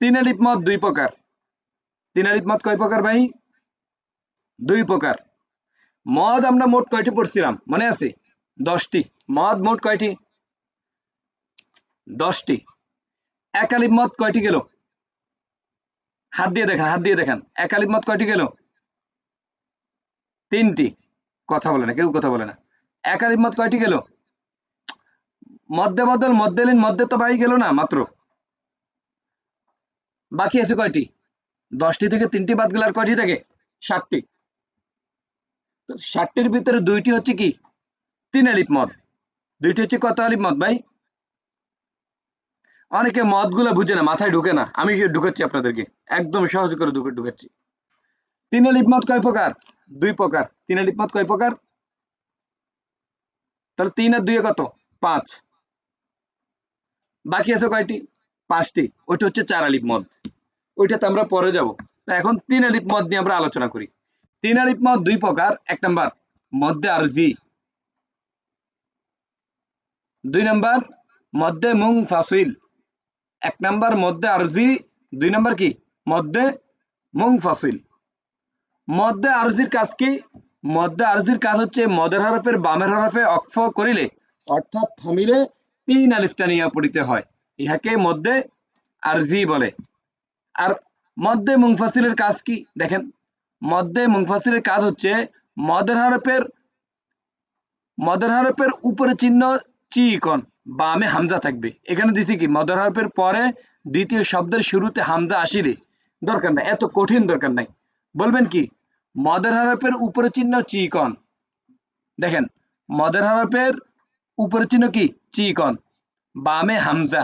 তিন আলিফ মদ দুই প্রকার। তিন আলিফ মদ কয় প্রকার ভাই? দুই প্রকার। মদ আমরা মোট কয়টি পড়ছিলাম? মনে আছে? দশটি। মদ মোট কয়টি? দশটি। এক আলিফ মদ কয়টি গেল? হাত দিয়ে দেখেন, হাত দিয়ে দেখেন। এক আলিফ মদ কয়টি গেল? তিনটি। কথা বলে না, কেউ কথা বলে না। এক আলিফ মদ কয়টি গেল? মধ্যে বদল মধ্যে লিন মধ্যে তো ভাই গেল না, মাত্র। বাকি আছে কয়টি? দশটি থেকে তিনটি বাদ গেলে আর কয়টি থাকে? ষাটটি তো ষাটটির ভিতরে দুইটি হচ্ছে কি? তিন আলিফ মদ। দুইটি হচ্ছে কত আলিফ মদ ভাই? অনেকে মদগুলো বুঝে না, মাথায় ঢুকে না। আমি ঢুকাচ্ছি আপনাদেরকে, একদম সহজ করে ঢুকে ঢুকাচ্ছি। তিন আলিফ মদ কয় প্রকার? দুই প্রকার। তিন আলিফ মদ কয় প্রকার? তাহলে তিন আর দুই কত? পাঁচ। বাকি আছে কয়টি? পাঁচটি। ওইটা হচ্ছে চার আলিপ মদ। ওইটাতে আমরা পরে যাব। তা এখন তিন আলিফ মদ নিয়ে আমরা আলোচনা করি। তিন আলিফ মদ দুই প্রকার, এক নাম্বার মধ্যে আরজি, দুই নাম্বার মধ্যে মুং ফাসিল এক নাম্বার মধ্যে আরজি, দুই নাম্বার কি? মধ্যে মুং ফাসিল মধ্যে আরজির কাজ কি? মধ্যে আরজির কাজ হচ্ছে মদের হরফের বামের হরফে অক্ফ করিলে, অর্থাৎ থামিলে তিন আলিফটা নিয়ে পড়িতে হয়। ইহাকে মধ্যে আরজি বলে। আর মধ্যে মুংফাসিলের কাজ কি? দেখেন মধ্যে মুংফাসিলের কাজ হচ্ছে মদের হরফের মদের হরফের উপরে চিহ্ন চিকন বামে হামজা থাকবে। এখানে দিছি কি? মদের হরফের পরে দ্বিতীয় শব্দের শুরুতে হামজা আসিলে। দরকার নাই, এত কঠিন দরকার নাই। বলবেন কি? মদের হরফের উপরে চিহ্ন চিকন দেখেন, মদের হরফের উপরে চিহ্ন কি? চিকন বামে হামজা।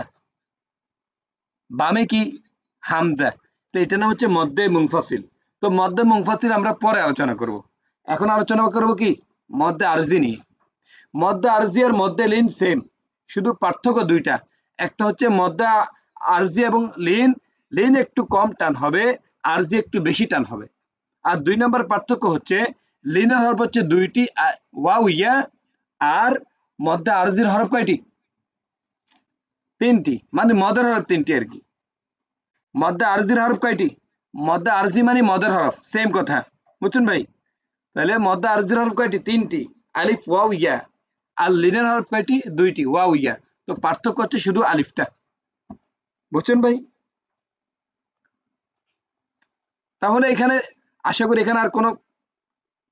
বামে কি? হামজা। তো এটা নাম হচ্ছে মধ্যে মুংফাসিল তো মধ্যে মুংফাসিল আমরা পরে আলোচনা করব। এখন আলোচনা করব কি? মধ্যে আরজি নিয়ে। মধ্যে আরজি আর মধ্যে লিন সেম। শুধু পার্থক্য দুইটা। একটা হচ্ছে মধ্যে আরজি এবং লিন। লিন একটু কম টান হবে, আরজি একটু বেশি টান হবে। আর দুই নম্বর পার্থক্য হচ্ছে, লিনের হরফ হচ্ছে দুইটি ওয়াও, ইয়া, আর মধ্যে আরজির হরফ কয়টি? তিনটি। মানে মদের হরফ তিনটি আর কি। মধ্যে আরজির হরফ কয়টি? মদ্দা আরজি মানে মদের হরফ সেম কথা। বুঝছেন ভাই? তাহলে মধ্যে আরজির হরফ কয়টি? তিনটি। আলিফ, ওয়াও, ইয়া। আর লিনের হরফ কয়টি? দুইটি। Wow, yeah. তো পার্থক্য হচ্ছে শুধু আলিফটা। বুঝছেন ভাই? তাহলে এখানে আশা করি এখানে আর কোনো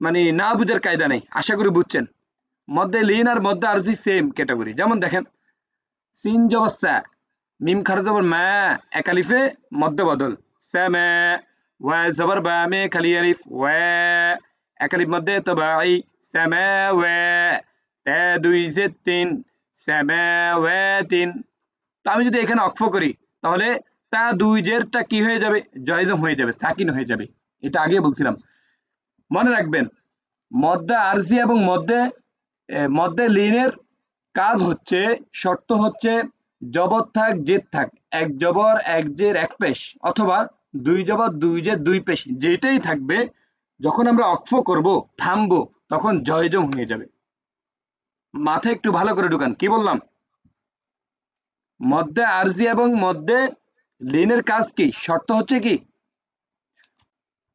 মানে না বুঝার কায়দা নেই। আশা করি বুঝছেন। মধ্যে লিন আর মধ্যে আরজি সেম ক্যাটাগরি যেমন দেখেন, সিন জবর স্যা মিম খারা জবর মা, এক আলিফে মধ্যে বদল। স্যা মা ওয়া, জবর বা, মে, খালি আলিফ, ওয়া। এক আলিফ মধ্যে তো বাই স্যামা ওয়া। তা, দুই জে তিন স্যামা ওয়া, তিন। তো, আমি যদি এখানে অক্ষ করি, তাহলে তা, দুই জেরটা কি হয়ে যাবে? জয়জম হয়ে যাবে, সাকিন হয়ে যাবে। এটা আগে বলছিলাম। মনে রাখবেন মধ্যে আরজি এবং মধ্যে মধ্যে লিনের কাজ হচ্ছে, শর্ত হচ্ছে জবর থাক, জেদ থাক। এক জবর, এক জের, এক পেশ। অথবা দুই জবর দুই জের দুই পেশ। যেটাই থাকবে, যখন আমরা অক্ষ করব, থামবো, তখন জয়জম হয়ে যাবে। মাথায় একটু ভালো করে ঢুকান। কি বললাম? মধ্যে আরজি এবং মধ্যে লিনের কাজ কি? শর্ত হচ্ছে কি?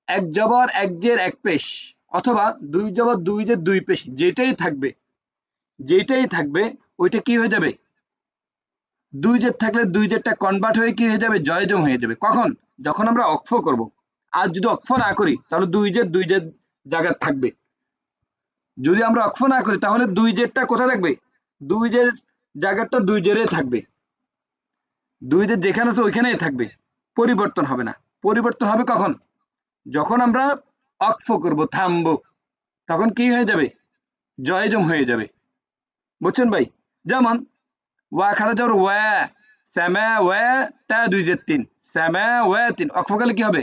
এক জবর, এক জের, এক পেশ। অথবা দুই জবর দুই জের, দুই পেশ। যেটাই থাকবে যেটাই থাকবে, ওইটা কি হয়ে যাবে? দুই জের থাকলে দুই জেরটা কনভার্ট হয়ে কি হয়ে যাবে? জয়জম হয়ে যাবে। কখন? যখন আমরা অক্ষ করব। আর যদি অক্ষ না করি, তাহলে দুই জের দুই জের জায়গায় থাকবে। যদি আমরা অক্ষ না করি, তাহলে দুই জেরটা কোথায় থাকবে? দুই জের জায়গাটা দুই জেরে থাকবে। দুই জের যেখানে আছে ওইখানেই থাকবে। পরিবর্তন হবে না। পরিবর্তন হবে কখন? যখন আমরা অক্ষ করব, থামবো, তখন কি হয়ে যাবে? জয়জম হয়ে যাবে। বুঝছেন ভাই? যেমন ওয়া খারা যাওয়ার ওয়া, স্যামা ওয়া, তা দুই জের তিন। স্যামা ওয়া তিন। অক্ষকালে কি হবে?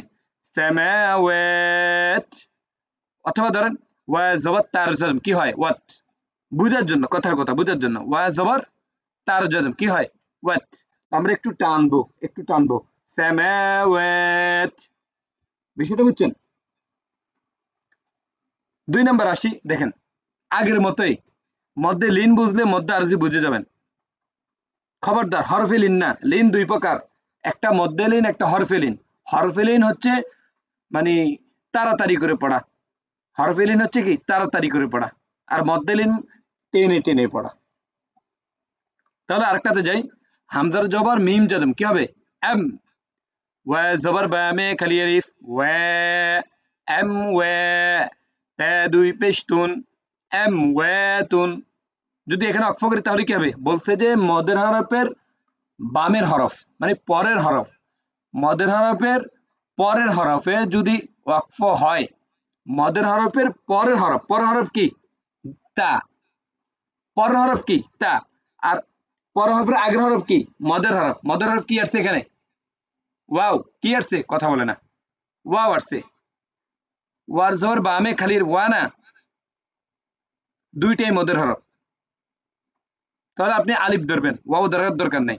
স্যামা ওয়াত অথবা ধরেন, ওয়া জবর তার জজম, কি হয়? ওয়াত। বুঝার জন্য, কথার কথা, বুঝার জন্য। ওয়া জবর তার জজম, কি হয়? ওয়াত। আমরা একটু টানবো একটু টানবো। স্যামা ওয়াত বিষয়টা বুঝছেন? দুই নাম্বার আসি, দেখেন। আগের মতোই। মধ্যে লিন বুঝলে মধ্যে আরজি বুঝে যাবেন। খবরদার, হরফেলিন না, লিন দুই প্রকার। একটা মধ্যেলিন একটা হরফেলিন। হরফেলিন হচ্ছে মানে তাড়াতাড়ি করে পড়া। হরফেলিন হচ্ছে কি? তাড়াতাড়ি করে পড়া। আর মধ্যেলিন টেনে টেনে পড়া। তাহলে আরেকটাতে যাই। হামজার জবর, মিম জজম, কি হবে? এম। ওয়া, জবর, বা, মে, খালি আরিফ ওয়া, এম, ওয়া দুই পেশতুন এম ওয়াতুন যদি এখানে অক্ষ করি, তাহলে কি হবে? বলছে যে, মদের হরফের বামের হরফ মানে পরের হরফ। মদের হরফের পরের হরফে যদি ওয়াকফ হয়, মদের হরফের পরের হরফ পরের হরফ কি? তা। পরের হরফ কি? তা। আর পরের হরফের আগের হরফ কি? মদের হরফ। মদের হরফ কি আসছে এখানে? ওয়াও, কি আসছে? কথা বলে না। ওয়াও আসছে। ওয়ার জবর বামে খালির ওয়া না দুইটাই মদের হরফ। তাহলে আপনি আলিফ ধরবেন, ওয়াও ধরার দরকার নাই।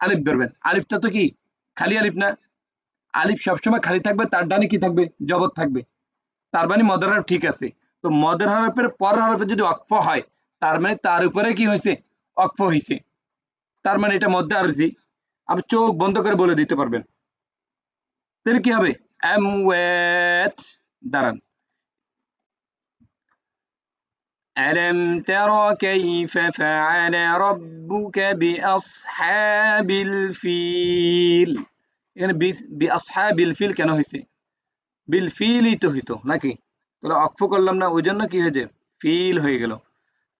আলিফ ধরবেন। আলিফটা তো কি? খালি আলিফ না? আলিফ সবসময় খালি থাকবে, তার ডানে কি থাকবে? জবর থাকবে। তার মানে মদের হরফ ঠিক আছে। তো মদের হরফের পর হরফে যদি অক্ফ হয়, তার মানে তার উপরে কি হয়েছে? অক্ফ হয়েছে। তার মানে এটা মধ্যে আরজি। আপনি চোখ বন্ধ করে বলে দিতে পারবেন। তাহলে কি হবে? এম ওয়েট, দাঁড়ান। ألم تر كيف فعل ربك بأصحاب الفيل এখানে বি আসহাবিল ফিল কেন হয়েছে বিল ফিলই তো হইতো নাকি তাহলে অক্ফ করলাম না ওই জন্য কি হয়েছে ফিল হয়ে গেল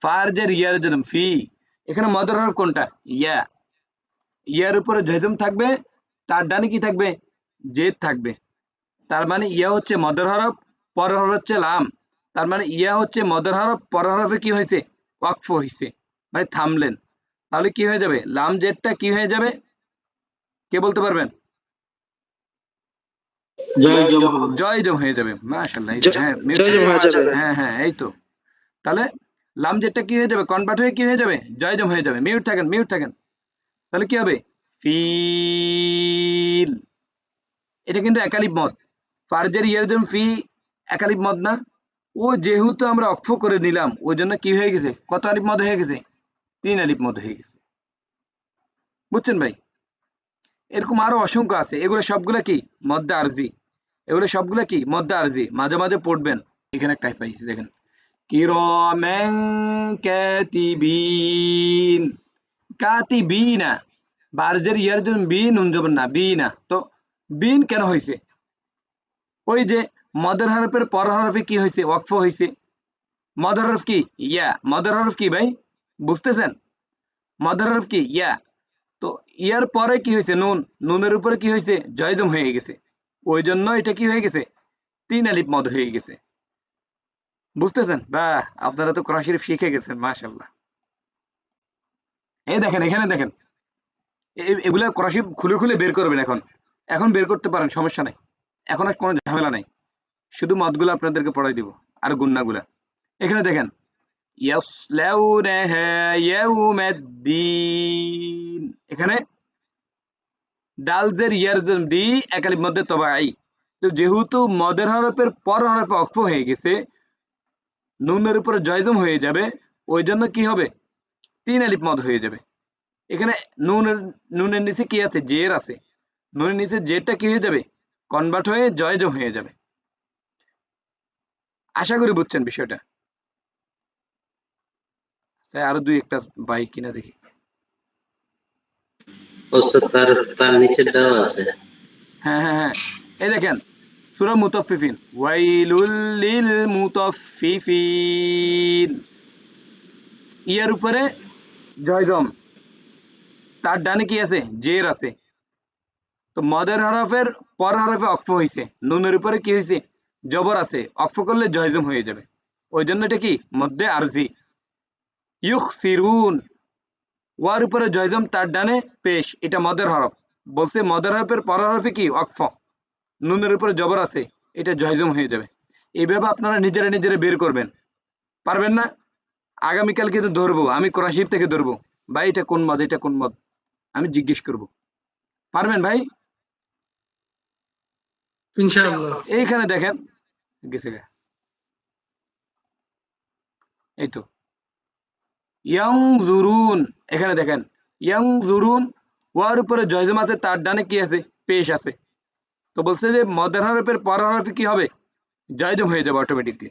ফার যে রিয়ার জন্য ফি এখানে মদর হরফ কোনটা ইয়া ইয়ার উপরে জজম থাকবে তার ডানে কি থাকবে জেদ থাকবে তার মানে ইয়া হচ্ছে মদর হরফ পর হরফ হচ্ছে লাম তার মানে ইয়া হচ্ছে মদর হরফ পর হরফে কি হয়েছে? ওয়াকফ হয়েছে মানে থামলেন। তাহলে কি হয়ে যাবে? লাম জেটটা কি হয়ে যাবে? কে বলতে পারবেন? জয় জম হয়ে যাবে হ্যাঁ জম হয়ে যাবে। হ্যাঁ হ্যাঁ এই তো। তাহলে লাম জেটটা কি হয়ে যাবে? কনভার্ট হয়ে কি হয়ে যাবে? জয় জম হয়ে যাবে। মিউট থাকেন মিউট থাকেন। তাহলে কি হবে? ফিল। এটা কিন্তু একালিপ মত ফার্জের ইয়ার জন্য ফি একালিপ মত না? ও যেহেতু আমরা অক্ষ করে নিলাম, ওই জন্য কি হয়ে গেছে? কত আলিপ মদ হয়ে গেছে? তিন আলিপ মদ হয়ে গেছে। বুঝছেন ভাই? এরকম আরও অসংখ্য আছে। এগুলো সবগুলা কি? মদ্দা আরজি। এগুলো সবগুলো কি? মধ্যে আরজি। মাঝে মাঝে পড়বেন। এখানে একটা পাইছি দেখেন। ইয়ার জন্য বি নুন না বি না তো বিন কেন হয়েছে ওই যে মদের হরফের পর হরফে কি হয়েছে? ওয়াকফ হয়েছে। মদের হরফ কি? ইয়া। মদের হরফ কি ভাই? বুঝতেছেন? মদের হরফ কি? ইয়া। তো ইয়ার পরে কি হয়েছে? নুন। নুনের উপরে কি হয়েছে? জয়জম হয়ে গেছে। ওই জন্য এটা কি হয়ে গেছে? তিন আলিফ মদ হয়ে গেছে। বুঝতেছেন? বা আপনারা তো কোরআন শরীফ শিখে গেছেন মাশাল্লাহ এই দেখেন, এখানে দেখেন। এগুলা কোরআন শরীফ খুলে খুলে বের করবেন এখন। এখন বের করতে পারেন, সমস্যা নাই। এখন আর কোনো ঝামেলা নাই। শুধু মদগুলো আপনাদেরকে পড়াই দিব, আর গুন্নাগুলা। এখানে দেখেন এখানে ডালজের ইয়ার দি একালির মধ্যে তবাই। তো যেহেতু মদের হরফের পর হরফে অক্ষ হয়ে গেছে, নুনের উপরে জয়জম হয়ে যাবে, ওই জন্য কি হবে? তিন আলিফ মদ হয়ে যাবে। এখানে নুনের নুনের নিচে কি আছে? জের আছে। নুনের নিচে জেরটা কি হয়ে যাবে? কনভার্ট হয়ে জয়জম হয়ে যাবে। আশা করি বুঝছেন বিষয়টা। আরও দুই একটা ভাই কিনা দেখি। ওস্তাদ তার তার নিচে আছে। হ্যাঁ হ্যাঁ হ্যাঁ। এই দেখেন সূরা মুতাফফিফিন। ওয়াইলুল লিল মুতাফফিফিন। ইয়ার উপরে জয়জম। তার ডানে কি আছে? জের আছে। তো মদের হরফের পর হরফে অক্ফ হয়েছে নুনের উপরে কি হয়েছে জবর আছে, অক্ফ করলে জয়জম হয়ে যাবে। ওই জন্য এটা কি? মধ্যে আরজি। ইউখ সিরুন ওয়ার উপরে জয়জম, তার ডানে পেশ। এটা মদের হরফ। বলছে মদের হরফের পর হরফে কি? অক্ফ। নুনের উপরে জবর আছে, এটা জয়জম হয়ে যাবে। এইভাবে আপনারা নিজেরা নিজেরা বের করবেন। পারবেন না? আগামীকাল কিন্তু ধরবো। আমি কোরআন শরীফ থেকে ধরবো। ভাই, এটা কোন মদ? এটা কোন মদ? আমি জিজ্ঞেস করব। পারবেন ভাই? এইখানে দেখেন, গেছে। এই তো। ইয়াং জুরুন এখানে দেখেন ইয়াং জুরুন ওয়ার উপরে জয়জম আছে, তার ডানে কি আছে? পেশ আছে। তো বলছে যে, মদের হরফের পর হরফে কি হবে? জয়জম হয়ে যাবে অটোমেটিকলি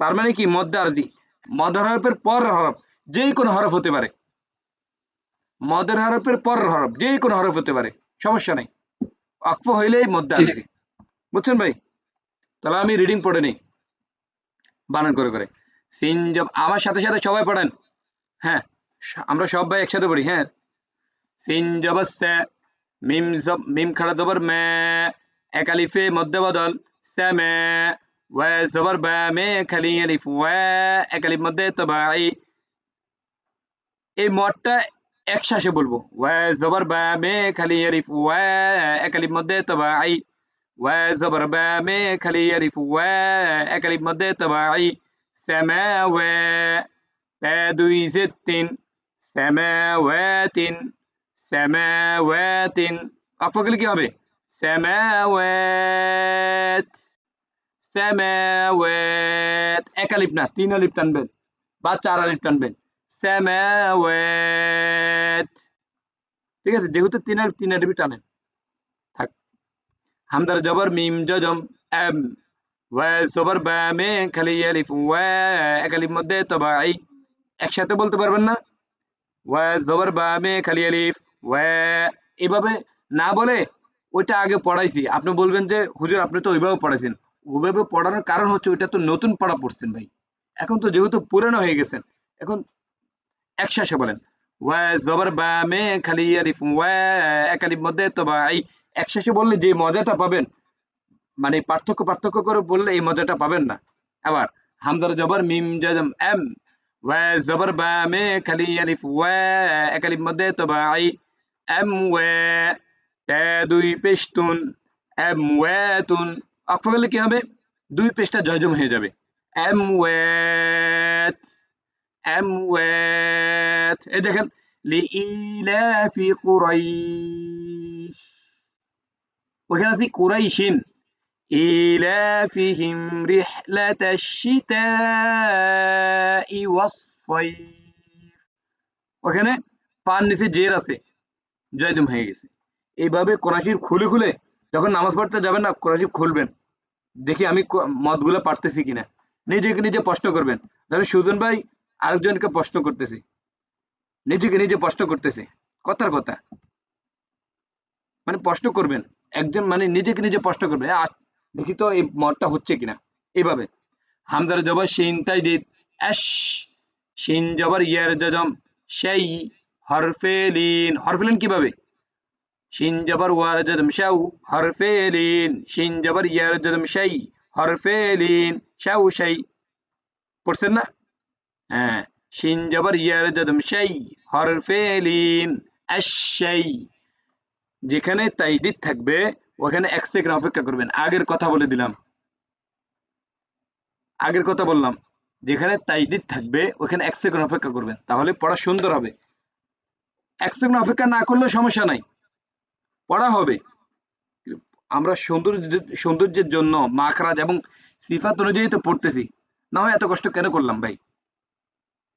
তার মানে কি? মদ্দে আরজি। মদের হরফের পর হরফ, যেই কোনো হরফ হতে পারে। মদের হরফের পর হরফ, যেই কোনো হরফ হতে পারে। সমস্যা নাই। অক্ফ হইলেই মধ্যে। আরজি বুঝছেন ভাই? তাহলে আমি রিডিং পড়ে নিই। বানান করে করে। সিন জব আমার সাথে সাথে সবাই পড়েন। হ্যাঁ আমরা সব ভাই একসাথে পড়ি হ্যাঁ। সিন জবর সে মিম জব মিম খাড়া জবর মে এক আলিফে মধ্যে বদল সে মে ওয়া জবর বা মে খালি আলিফ ওয়া এক আলিফ মধ্যে তবাই এই মদটা একসাথে বলব। ওয়া জবর বা মে খালি আলিফ ওয়া এক আলিফ মধ্যে তবাই ওয়া জবর বা মে খালি আলিফ ওয়া এক আলিফ মধ্যে তবাই সামাওয়া তা দুই জেদ তিন। সামাওয়াতিন সামাওয়াতিন অক্ষ গেলে কি হবে? সামাওয়াত সামাওয়াত এক আলিফ না, তিন আলিফ টানবেন বা চার আলিফ টানবেন। ঠিক আছে, যেহেতু তিন আলিফ তিন আলিফ টানেন থাক। হামদার জবর মিম জজম, এম বা খালি আলিফ মধ্যে একসাথে বলতে পারবেন না? জবর বা খালি আলিফ এভাবে না বলে ওইটা আগে পড়াইছি। আপনি বলবেন যে, হুজুর, আপনি তো ওইভাবে পড়াইছেন। ওইভাবে পড়ানোর কারণ হচ্ছে ওইটা তো নতুন পড়া পড়ছেন ভাই। এখন তো যেহেতু পুরানো হয়ে গেছেন, এখন একসাথে বলেন। ওয়া জবর বা মে খালি আলিফ ওয়া এক আলিফ মধ্যে তবাই একসাথে বললে যে মজাটা পাবেন মানে পার্থক্য পার্থক্য করে বললে এই মজাটা পাবেন না। আবার হামজার জবর, মিম জাজম এম ওয়া জবর বা মে খালি আলিফ ওয়া এক আলিফ মধ্যে তবাই এম ওয়া তা দুই পেশতুন, এম ওয়াতুন অক্ষ গেলে কি হবে? দুই পেশটা জয়জম হয়ে যাবে। এম ওয়াত أموات আমওয়াত। এই দেখেন, লিইলাফি কুরাইশ। ওখানে আছে কুরাইশিন। ইলাফিহিম রিহলাতাশ শিতাই ওয়াসসাইফ। ওখানে পান নিচে জের আছে, জয়জম হয়ে গেছে। এইভাবে কোরআশির খুলে খুলে যখন নামাজ পড়তে যাবেন না কোরআশির খুলবেন। দেখি আমি মতগুলো পারতেছি কিনা। নিজেকে নিজে প্রশ্ন করবেন। তাহলে সুজন ভাই আরেকজনকে প্রশ্ন করতেছি। নিজেকে নিজে প্রশ্ন করতেছি। কথার কথা। মানে প্রশ্ন করবেন। একজন মানে নিজেকে নিজে প্রশ্ন করবেন। দেখি তো এই মতটা হচ্ছে কিনা? এইভাবে। হামজার জবর শিন তাজদিদ আশ শিন জবর ইয়ার জজম, সেই হরফেলিন। হরফেলিন কীভাবে? শিন জবর ওয়ার জজম শাউ হরফেলিন। শিন জবর ইয়ার জজম, সেই হরফেলিন শাউ সেই। পড়ছেন না? শিন জবর ইয়ার জজম সেই হরফেলিন আশ সেই যেখানে তাইদিদ থাকবে ওখানে এক সেকেন্ড অপেক্ষা করবেন আগের কথা বলে দিলাম আগের কথা বললাম যেখানে তাইদিদ থাকবে ওখানে এক সেকেন্ড অপেক্ষা করবেন তাহলে পড়া সুন্দর হবে এক সেকেন্ড অপেক্ষা না করলেও সমস্যা নাই পড়া হবে আমরা সৌন্দর্য সৌন্দর্যের জন্য মাখরাজ এবং সিফাত অনুযায়ী তো পড়তেছি না হয় এত কষ্ট কেন করলাম ভাই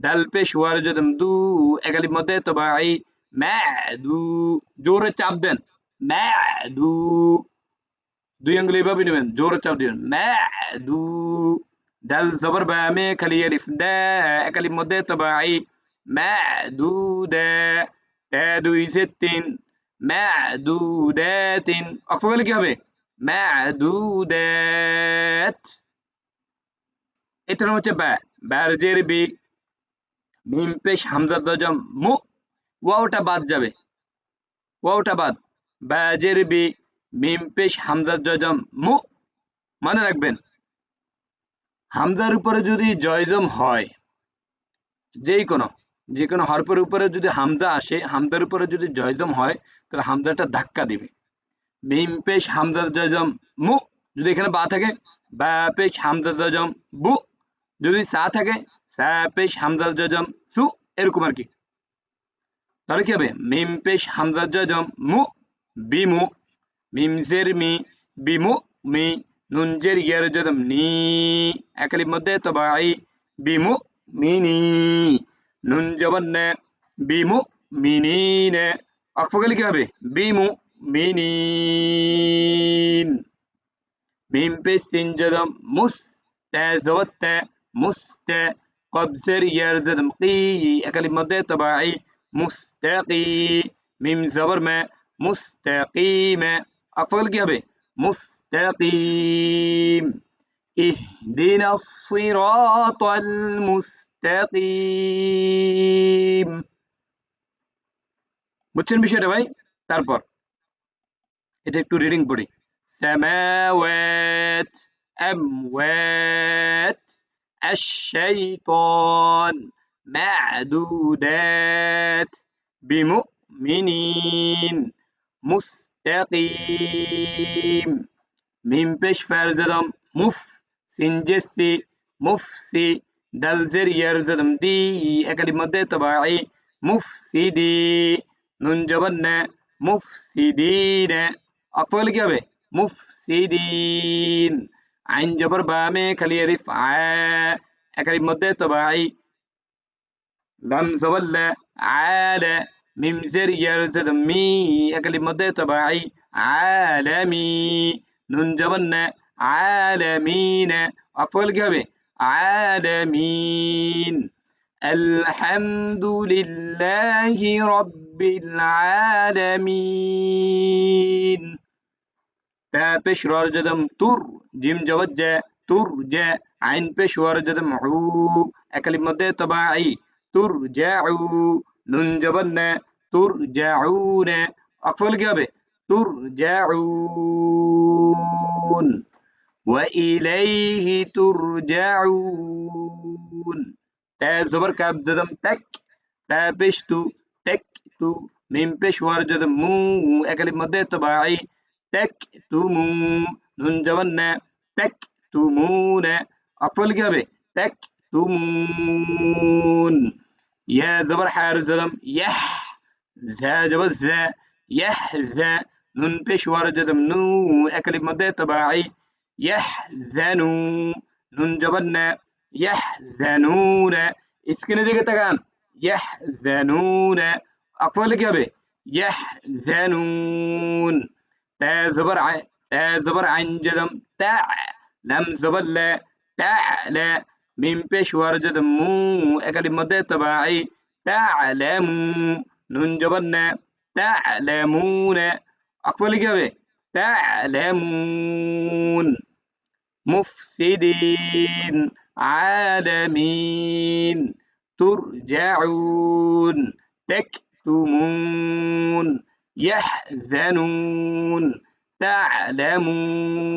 ডাল পেশ ওয়ার জজম দু এক আলিফ মধ্যে তবাই মাদু জোরে চাপ দেন মাদু দুই আঙ্গুল এইভাবে নেবেন জোরে চাপ দিবেন মাদু দাল জবর বা মে খালি আলিফ দা এক আলিফ মধ্যে তবাই মাদু দা তা দুই সে তিন মাদু দা তিন অক্ষ গেলে কি হবে মাদু দাত এটার নাম হচ্ছে বা বারজের বি মিম পেশ হামজা মু ওয়াওটা বাদ যাবে। ওয়াওটা বাদ। বাজের বি মিম পেশ হামজা জজম মু, মনে রাখবেন। হামজার উপরে যদি জয়জম হয় যেই কোনো যে কোনো হরফের উপরে যদি হামজা আসে, হামজার উপরে যদি জয়জম হয় তাহলে হামজাটা ধাক্কা দিবে। মিম পেশ হামজা জয়জম মু, যদি এখানে বা থাকে বা পেশ হামজা জয়জম বু যদি সা থাকে সা পেশ হামজা জয়জম সু, এরকম আর কি। তাহলে কি হবে? মিম পেশ হামজা জয়জম মু, বিমু মিম জের মি, বিমু, মি নুন জের ইয়ার জয়জম নি। একালির মধ্যে তবাই, বিমু, মিনি, নুন জবর নে, বিমু মিনিনে অক্ষরগুলি কি হবে? বিমু মিনিন মিম পেশ সিন জদম মুস, তা, জবত তা মুস্তা কবসের ইয়ার জদম কি একালির মধ্যে তবাই মুস্তাকি মিম জবর মে মুস্তাকিমে অক্ষরগুলি কি হবে মুস্তাকিম اهدنا الصراط المستقيم বুঝছেন বিষয়টা ভাই তারপর এটা একটু রিডিং পড়ি সামাওয়াত আমওয়াত الشيطان معدودات بمؤمنين مستقيم. من بش فرزدم مف سنجسي مفسي دلزر يرزدم دي أكلمة دي تبعي مفسدي ننجبن مفسدين أقول كبه مفسدين হবে মুফসিদিন আইন জবর বামে খালি আলিফ আ একালির মধ্যে তবাই লাম জবাল্লা আলা মিম জের ইয়ারজাদম মি একালির মধ্যে তবাই আলামি নুন জবান্না আলামিন অফল কি হবে আলামিন আলহামদুলিল্লাহি রব্বিল আলামিন তা পেশ রর জদম তুর জিম জবত জা তুর জা আইন পেশ ওয়ার জদম উ একালির মধ্যে তবাই তুর জাউ নুন জবান্না তুর জাউনা অফল কি হবে তুর জাউন وإليه ترجعون تا زبر كاب جزم تك تا بشتو تك تو ميم পেশ ওয়ার জদম মু একালির মধ্যে ত্যাক তুমু নুন যেমন না ত্যাক তুমু না অফল কি হবে ত্যাক তুমুন ইয়া জবর হার জলম ইয়াহ ঝা জবর ঝা ইয়াহ ঝা নুন পেশ ওয়ার জজম নু একলিব মধ্যে তবাই ইয়াহ জানু নুন জবর না ইয়াহ জানুন স্ক্রিনে দিকে তাকান ইয়াহ জানুন অফল কি হবে ইয়াহ জানুন تا زبر ع تا زبر عن جدم تاع لم زبر لا تعلى من بيش ورجد مو أكلمة تبعي تعلمون نون جبرنا تعلمون أقفل جبه تعلمون مفسدين عالمين ترجعون تكتمون يحزنون تعلمون.